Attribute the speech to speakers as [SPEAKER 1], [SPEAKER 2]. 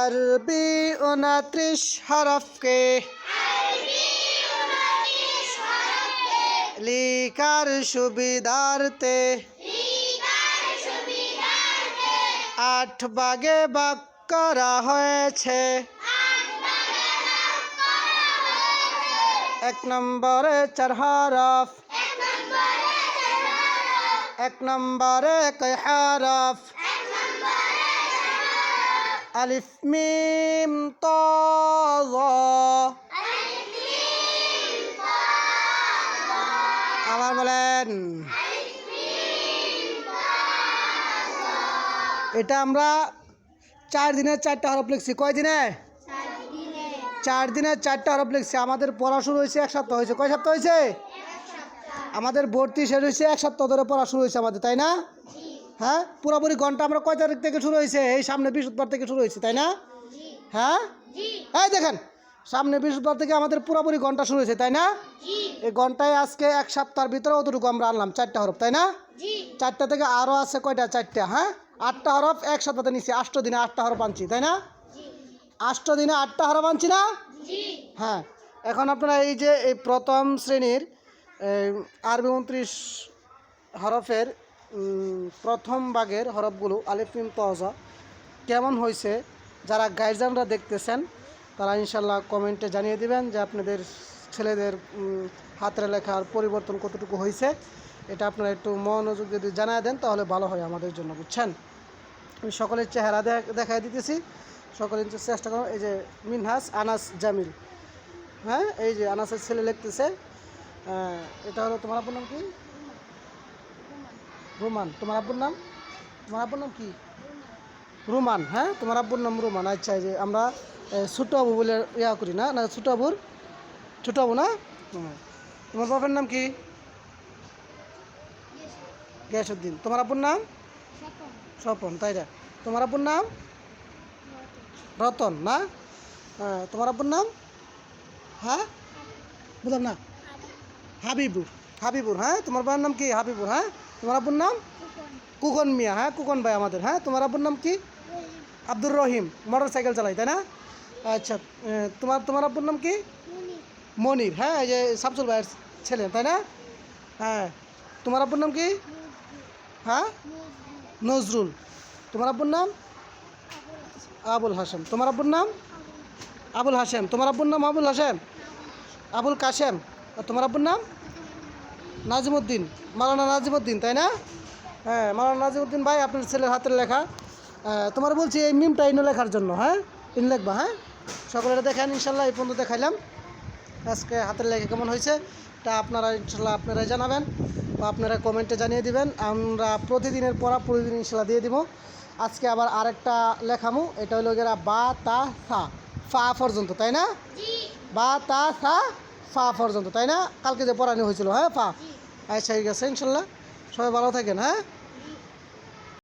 [SPEAKER 1] আরবি উনত্রিশ হরফকে লিখার সুবিধার্থে আট ভাগে ভাগ করা হয়েছে। এক নম্বরে চার হরফ। এক নম্বরে কয় হরফ। আলিফ মিম ত আবার বলেন এটা আমরা চার দিনের চারটা হরফ লিখছি। কয় দিনে? চার দিনের চারটা হরফ লিখছি। আমাদের পড়া শুরু হয়েছে এক সপ্তাহ হয়েছে। কয় সপ্তাহ হয়েছে? আমাদের ভর্তি শেষ হয়েছে এক সপ্তাহ ধরে পড়া শুরু হয়েছে আমাদের তাই না? হ্যাঁ? পুরোপুরি ঘণ্টা আমরা কয় তারিখ থেকে শুরু হয়েছে? এই সামনে বৃহস্পতিবার থেকে শুরু হয়েছে তাই না? হ্যাঁ? এই দেখেন সামনে বৃহস্পতিবার থেকে আমাদের পুরোপুরি ঘণ্টা শুরু হয়েছে তাই না? এই ঘন্টায় আজকে এক সপ্তাহের ভিতরে অতটুকু আমরা আনলাম চারটা হরফ তাই না? চারটা থেকে আরও আছে কয়টা? চারটা হ্যাঁ? আটটা হরফ এক সপ্তাহে নিচ্ছি আষ্ট দিনে আটটা হরফ আনছি তাই না? আষ্ট দিনে আটটা হরফ আনছি না? হ্যাঁ এখন আপনারা এই যে এই প্রথম শ্রেণির আরবি উনত্রিশ হরফের প্রথম ভাগের হরফগুলো আলিফিম তজা কেমন হয়েছে? যারা গাইডানরা দেখতেছেন, তারা ইনশাল্লাহ কমেন্টে জানিয়ে দিবেন যে আপনাদের ছেলেদের হাতের লেখার পরিবর্তন কতটুকু হয়েছে। এটা আপনারা একটু মনোযোগ যদি জানায় দেন, তাহলে ভালো হয় আমাদের জন্য, বুঝছেন? আমি সকলের চেহারা দেখ- দেখাই দিতেছি। সকলের চেষ্টা করো এই যে মিনহাস, আনাস, জামিল। হ্যাঁ এই যে আনাসের ছেলে লিখতেছে। এটা হলো তোমার নাম কি? রুমান, তোমার আব্বুর নাম? তোমার আব্বুর নাম কি? রুমান হ্যাঁ? তোমার আব্বুর নাম রুমান। আচ্ছা যে আমরা ছোটো আবু বলে ইয়া করি না? না, ছোটো আবুর? ছোটো আবু না? তোমার বাবার নাম কি? গ্যাসুদ্দিন তোমার আব্বুর নাম? স্বপন। তাই না? তোমার আব্বুর নাম? রতন, না? তোমার আব্বুর নাম? হ্যাঁ? বুঝলাম না। হাবিবুর। হাবিবুর হ্যাঁ? তোমার বাবার নাম কি? হাবিবুর হ্যাঁ? তোমার আব্বুর নাম? কুকন মিয়া হ্যাঁ কুকন ভাই আমাদের হ্যাঁ? তোমার আব্বুর নাম কি? আব্দুর রহিম মোটর সাইকেল চালাই, তাই না? আচ্ছা তোমার তোমার আব্বুর নাম কি? মনির হ্যাঁ এই যে শামসুল ভাইয়ের ছেলে, তাই না? হ্যাঁ তোমার আব্বুর নাম কি? হ্যাঁ? নজরুল, তোমার আব্বুর নাম? আবুল হাসেম তোমার আব্বুর নাম? আবুল হাসেম তোমার আব্বুর নাম আবুল হাসেম আবুল কাশেম, আর তোমার আব্বুর নাম? নাজিমুদ্দিন মালানা নাজিমুদ্দিন তাই না? হ্যাঁ মালানা নাজিমুদ্দিন ভাই আপনার ছেলের হাতের লেখা। তোমার বলছি এই মিমটা ইনো লেখার জন্য হ্যাঁ? ইন লিখবা হ্যাঁ? সকলের দেখেন ইনশাল্লাহ এই পর্যন্ত দেখাইলাম। আজকে হাতের লেখা কেমন হয়েছে তা আপনারা ইনশাল্লাহ আপনারাই জানাবেন বা আপনারা কমেন্টে জানিয়ে দিবেন। আমরা প্রতিদিনের পড়া প্রতিদিন ইনশাল্লাহ দিয়ে দিব। আজকে আবার আরেকটা লেখামু এটা হলো গেরা বা তা সা ফা পর্যন্ত তাই না? বা তা সা ফা পর্যন্ত, তাই না? কালকে যে পড়ানো হয়েছিল হ্যাঁ ফা? আচ্ছা ঠিক আছে, ইনশাল্লাহ। সবাই ভালো থাকেন হ্যাঁ?